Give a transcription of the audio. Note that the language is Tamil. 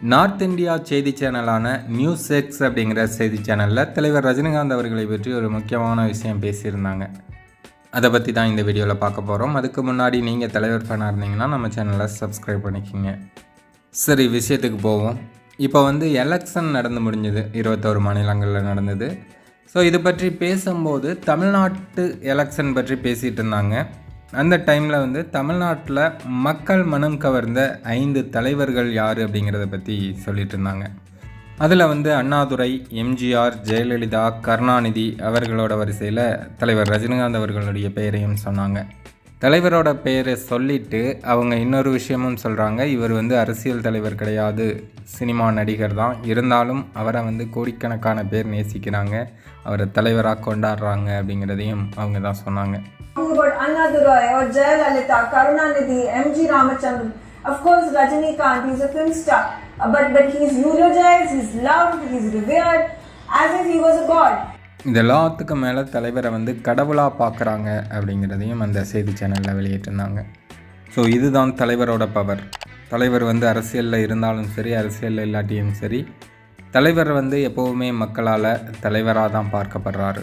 நார்த் இந்தியா செய்தி சேனலான நியூஸ் செக்ஸ் அப்படிங்கிற செய்தி சேனலில் தலைவர் ரஜினிகாந்த் அவர்களை பற்றி ஒரு முக்கியமான விஷயம் பேசியிருந்தாங்க. அதை பற்றி தான் இந்த வீடியோவில் பார்க்க போகிறோம் அதுக்கு முன்னாடி நீங்கள் தலைவர் ஃபேனாக இருந்தீங்கன்னா நம்ம சேனலை சப்ஸ்கிரைப் பண்ணிக்கோங்க. சரி விஷயத்துக்கு போவோம். இப்போ வந்து எலெக்ஷன் நடந்து முடிஞ்சது. இருபத்தோரு மாநிலங்களில் நடந்தது. ஸோ இது பற்றி பேசும்போது தமிழ்நாட்டு எலெக்ஷன் பற்றி பேசிகிட்டு இருந்தாங்க. அந்த டைமில் வந்து தமிழ்நாட்டில் மக்கள் மனம் கவர்ந்த ஐந்து தலைவர்கள் யார் அப்படிங்கிறத பற்றி சொல்லிட்டு இருந்தாங்க. அதில் வந்து அண்ணாதுரை எம்ஜிஆர் ஜெயலலிதா கருணாநிதி அவர்களோட வரிசையில் தலைவர் ரஜினிகாந்த் அவர்களுடைய பெயரையும் சொன்னாங்க. தலைவரோட பெயரை சொல்லிட்டு அவங்க இன்னொரு விஷயமும் சொல்கிறாங்க இவர் வந்து அரசியல் தலைவர் கிடையாது சினிமா நடிகர் தான். இருந்தாலும் அவரை வந்து கோடிக்கணக்கான பேர் நேசிக்கிறாங்க. அவரை தலைவராக கொண்டாடுறாங்க அப்படிங்கிறதையும் அவங்க தான் சொன்னாங்க. Annadurai or Jayalalitha, Karunanidhi, M.G. Ramachandran. Of course, Rajinikanth, he's a film star. Uh, but, but he's eulogized, he's loved, he's revered as if he was a god. இந்த எல்லாத்துக்கு மேலே தலைவரை வந்து கடவுளாக பார்க்குறாங்க அப்படிங்கிறதையும் அந்த செய்தி சேனலில் வெளியிட்டிருந்தாங்க ஸோ இதுதான் தலைவரோட பவர் தலைவர் வந்து அரசியலில் இருந்தாலும் சரி அரசியலில் இல்லாட்டியும் சரி தலைவர் வந்து எப்போவுமே மக்களால் தலைவராக தான் பார்க்கப்படுறாரு